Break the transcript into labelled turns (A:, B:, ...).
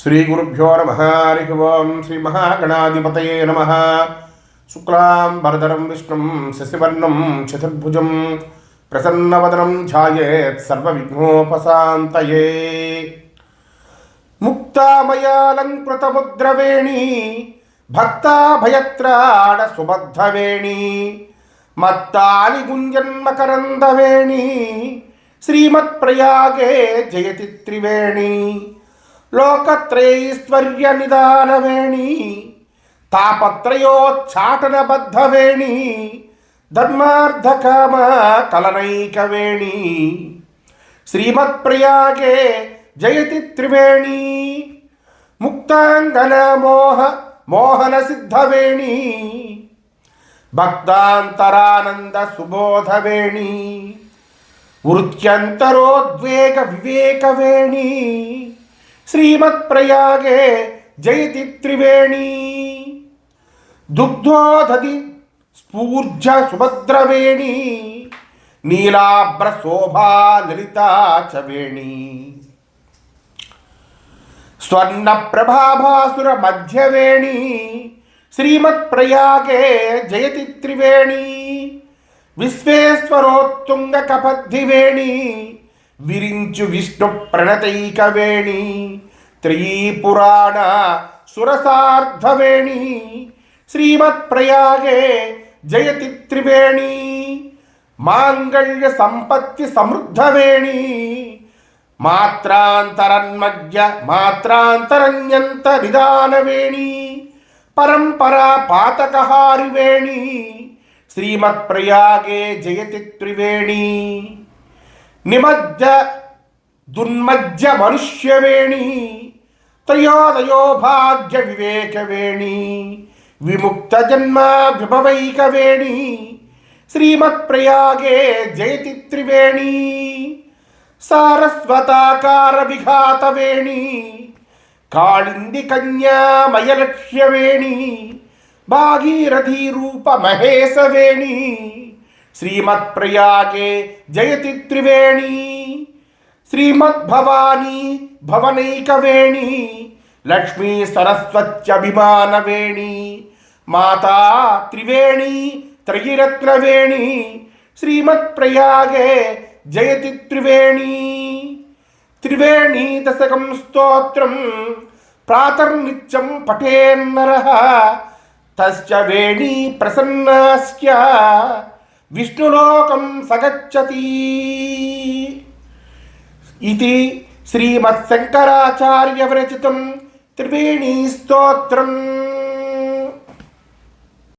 A: శ్రీగురుభ్యో నమ. హరి ఓం శ్రీ మహాగణాధిపతయే నమ. శుక్లాం వరదరం విష్ణుం శశివర్ణం చతుర్భుజం ప్రసన్నవదనం ఛాయేత్ సర్వవిఘ్నోపశాంతయే. ముక్తామయాలంకృతముద్రవేణి భక్తాభయత్రాడ సుబద్ధవేణి మత్తాలి గుంజన్మకరందవేణి శ్రీమత్ప్రయాగే జయతి త్రివేణి. లోకత్రైశ్వర్య నిదానవేణి తాపత్రయోచ్చాటనబద్ధవేణి ధర్మార్థకామ కలనైకవేణి శ్రీమత్ప్రయాగే జయతి త్రివేణి ముక్తాంగన మోహ श्रीमत्प्रयागे సిద్ధవేణి భక్తాంతరానంద సుబోధవేణి వృత్యంతరోద్వేగ వివేకవేణి శ్రీమత్ప్రయాగే జయతి త్రివేణి దుగ్ధోదది స్ఫూర్జ సుభద్రవేణి లలితా చ వేణి స్వర్ణ ప్రభాభాసుర మధ్యవేణి శ్రీమత్ప్రయాగే జయతి త్రివేణి విశ్వేశ్వరోత్తుంగ కపద్ధివేణి విరించు విష్ణు ప్రణతైకవేణి త్రయీపురాణ సురసార్ధవేణి శ్రీమత్ప్రయాగే జయతి త్రివేణి మాంగళ్య సంపత్తి సమృద్ధవేణి మాత్రాంతరన్మధ్య మాత్రాంతరన్యంత నిదానవేణి పరంపరా పాతకహారివేణి శ్రీమత్ప్రయాగే జయతి త్రివేణి. నిమజ్జ దుర్మజ్జ మనుష్యవేణి త్రయోదయోభాగ్య వివేకవేణి విముక్త జన్మ విభవైకవేణి శ్రీమత్ప్రయాగే జయతి త్రివేణి సారస్వతాకార విఘాతవేణి కాళింది కన్యామయలక్ష్యవేణి భాగీరథీ రూప మహేశవేణి శ్రీమత్ప్రయాగే జయతి త్రివేణి శ్రీమద్భవానీ భవనైకవేణి లక్ష్మీ సరస్వత్యభిమానవేణి మాతా త్రివేణి త్రయిరత్నవేణి శ్రీమత్ప్రయాగే జయతి త్రివేణి త్రివేణీ దశకం స్తోత్రం ప్రాతర్నిత్యం పఠేన్నర తస్య వేణీ ప్రసన్నాస్య విష్ణులోకం సగచ్చతి. ఇది శ్రీమత్శంకరాచార్య విరచితం త్రివేణీ స్తోత్రం.